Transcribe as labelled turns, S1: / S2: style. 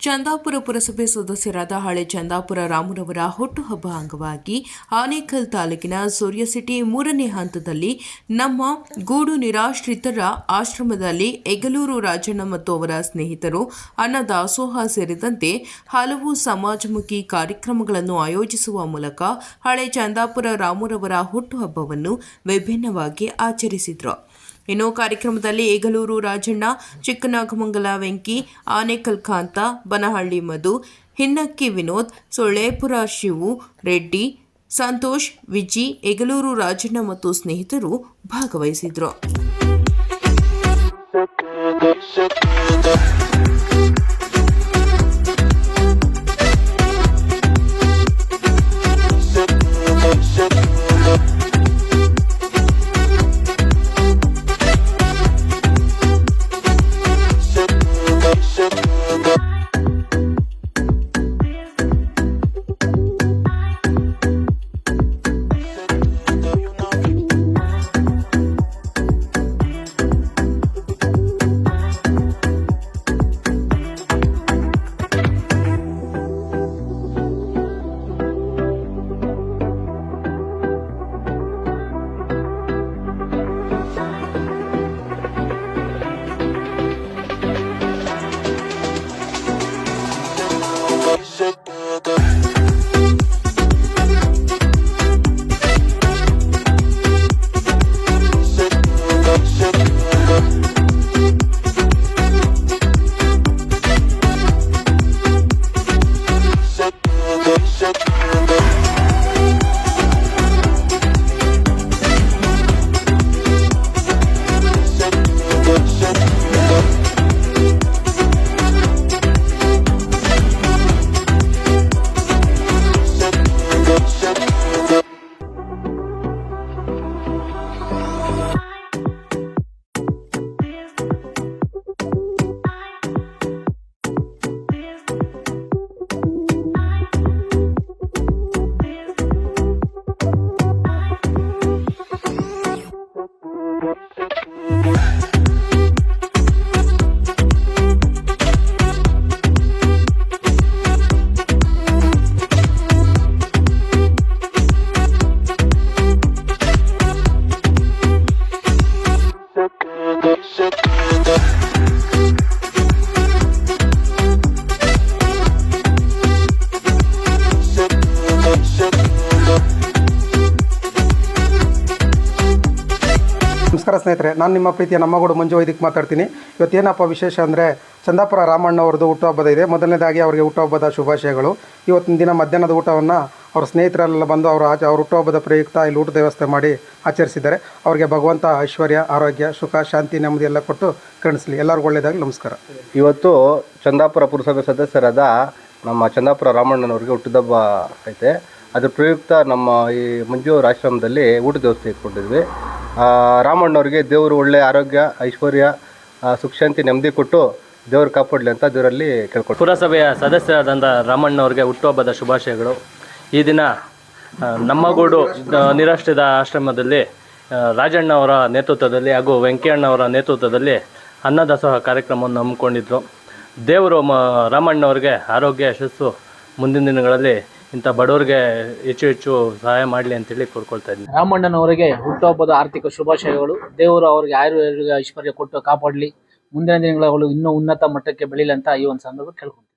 S1: ಚಂದಾಪುರ ಪುರಸಭೆ ಸದಸ್ಯರಾದ ಹಳೆ ಚಂದಾಪುರ ರಾಮುರವರ ಹುಟ್ಟುಹಬ್ಬ ಅಂಗವಾಗಿ ಆನೇಕಲ್ ತಾಲೂಕಿನ ಸೂರ್ಯ ಸಿಟಿ ಮೂರನೇ ಹಂತದಲ್ಲಿ ನಮ್ಮ ಗೂಡು ನಿರಾಶ್ರಿತರ ಆಶ್ರಮದಲ್ಲಿ ಎಗಲೂರು ರಾಜಣ್ಣ ಮತ್ತು ಅವರ ಸ್ನೇಹಿತರು ಅನ್ನ ದಾಸೋಹ ಸೇರಿದಂತೆ ಹಲವು ಸಮಾಜಮುಖಿ ಕಾರ್ಯಕ್ರಮಗಳನ್ನು ಆಯೋಜಿಸುವ ಮೂಲಕ ಹಳೆ ಚಂದಾಪುರ ರಾಮುರವರ ಹುಟ್ಟುಹಬ್ಬವನ್ನು ವಿಭಿನ್ನವಾಗಿ ಆಚರಿಸಿದರು. ಇನ್ನು ಕಾರ್ಯಕ್ರಮದಲ್ಲಿ ಏಗಲೂರು ರಾಜಣ್ಣ, ಚಿಕ್ಕನಾಗಮಂಗಲ ವೆಂಕಿ, ಆನೇಕಲ್ ಕಾಂತ, ಬನಹಳ್ಳಿ ಮಧು, ಹಿನ್ನಕ್ಕಿ ವಿನೋದ್, ಸೊಳ್ಳೇಪುರ ಶಿವು, ರೆಡ್ಡಿ, ಸಂತೋಷ್, ವಿಜಿ, ಏಗಲೂರು ರಾಜಣ್ಣ ಮತ್ತು ಸ್ನೇಹಿತರು ಭಾಗವಹಿಸಿದ್ರು.
S2: ನಮಸ್ಕಾರ ಸ್ನೇಹಿತರೆ, ನಾನು ನಿಮ್ಮ ಪ್ರೀತಿಯ ನಮ್ಮಗೂಡು ಮಂಜು ವೈದಿಕ್ ಮಾತಾಡ್ತೀನಿ. ಇವತ್ತೇನಪ್ಪ ವಿಶೇಷ ಅಂದರೆ ಚಂದಾಪುರ ರಾಮಣ್ಣ ಅವ್ರದ್ದು ಹುಟ್ಟುಹಬ್ಬದ ಇದೆ. ಮೊದಲನೇದಾಗಿ ಅವರಿಗೆ ಹುಟ್ಟುಹಬ್ಬದ ಶುಭಾಶಯಗಳು. ಇವತ್ತಿನ ದಿನ ಮಧ್ಯಾಹ್ನದ ಊಟವನ್ನು ಅವ್ರ ಸ್ನೇಹಿತರೆಲ್ಲ ಬಂದು ಅವರು ಆಚೆ, ಅವ್ರ ಹುಟ್ಟುಹಬ್ಬದ ಪ್ರಯುಕ್ತ ಇಲ್ಲಿ ಊಟದ ವ್ಯವಸ್ಥೆ ಮಾಡಿ ಆಚರಿಸಿದ್ದಾರೆ. ಅವರಿಗೆ ಭಗವಂತ ಐಶ್ವರ್ಯ, ಆರೋಗ್ಯ, ಸುಖ, ಶಾಂತಿ, ನೆಮ್ಮದಿ ಎಲ್ಲ ಕೊಟ್ಟು ಕಾಣಿಸ್ಲಿ ಎಲ್ಲರಿಗೂ ಒಳ್ಳೆಯದಾಗಿ ನಮಸ್ಕಾರ.
S3: ಇವತ್ತು ಚಂದಾಪುರ ಪುರಸಭೆ ಸದಸ್ಯರಾದ ನಮ್ಮ ಚಂದಾಪುರ ರಾಮಣ್ಣನವ್ರಿಗೆ ಹುಟ್ಟಿದಬ್ಬ ಐತೆ. ಅದ್ರ ಪ್ರಯುಕ್ತ ನಮ್ಮ ಈ ಮಂಜು ಅವ್ರ ಆಶ್ರಮದಲ್ಲಿ ಊಟದ ವ್ಯವಸ್ಥೆ ಇಟ್ಕೊಂಡಿದ್ವಿ. ರಾಮಣ್ಣವ್ರಿಗೆ ದೇವರು ಒಳ್ಳೆ ಆರೋಗ್ಯ, ಐಶ್ವರ್ಯ ಸುಖಶಾಂತಿ ಸುಖ ಶಾಂತಿ ನೆಮ್ಮದಿ ಕೊಟ್ಟು ದೇವರು ಕಾಪಾಡಲಿ ಅಂತ ದೇವರಲ್ಲಿ ಕೇಳ್ಕೊಂಡು
S4: ಪುರಸಭೆಯ ಸದಸ್ಯರಾದಂಥ ರಾಮಣ್ಣವ್ರಿಗೆ ಹುಟ್ಟುಹಬ್ಬದ ಶುಭಾಶಯಗಳು. ಈ ದಿನ ನಮ್ಮಗೂಡು ನಿರಾಶ್ರಿತ ಆಶ್ರಮದಲ್ಲಿ ರಾಜಣ್ಣವರ ನೇತೃತ್ವದಲ್ಲಿ ಹಾಗೂ ವೆಂಕಯ್ಯಣ್ಣವರ ನೇತೃತ್ವದಲ್ಲಿ ಅನ್ನದಾಸೋಹ ಕಾರ್ಯಕ್ರಮವನ್ನು ಹಮ್ಮಿಕೊಂಡಿದ್ದರು ದೇವರು ಮ, ರಾಮಣ್ಣವ್ರಿಗೆ ಆರೋಗ್ಯ, ಯಶಸ್ಸು ಮುಂದಿನ ದಿನಗಳಲ್ಲಿ ಇಂಥ ಬಡವರಿಗೆ ಹೆಚ್ಚು ಹೆಚ್ಚು ಸಹಾಯ ಮಾಡಲಿ ಅಂತೇಳಿ ಕೋರ್ಕೊಳ್ತಾ ಇದ್ದೀನಿ.
S5: ರಾಮಣ್ಣನವರಿಗೆ ಹುಟ್ಟುಹಬ್ಬದ ಆರ್ಥಿಕ ಶುಭಾಶಯಗಳು. ದೇವರು ಅವರಿಗೆ ಆಯುರ್ವೇದ ಐಶ್ವರ್ಯ ಕೊಟ್ಟು ಕಾಪಾಡಲಿ. ಮುಂದಿನ ದಿನಗಳು ಇನ್ನೂ ಉನ್ನತ ಮಟ್ಟಕ್ಕೆ ಬೆಳೀಲಿ ಅಂತ ಈ ಒಂದು ಸಂದರ್ಭ ಕೇಳ್ಕೊಂಡು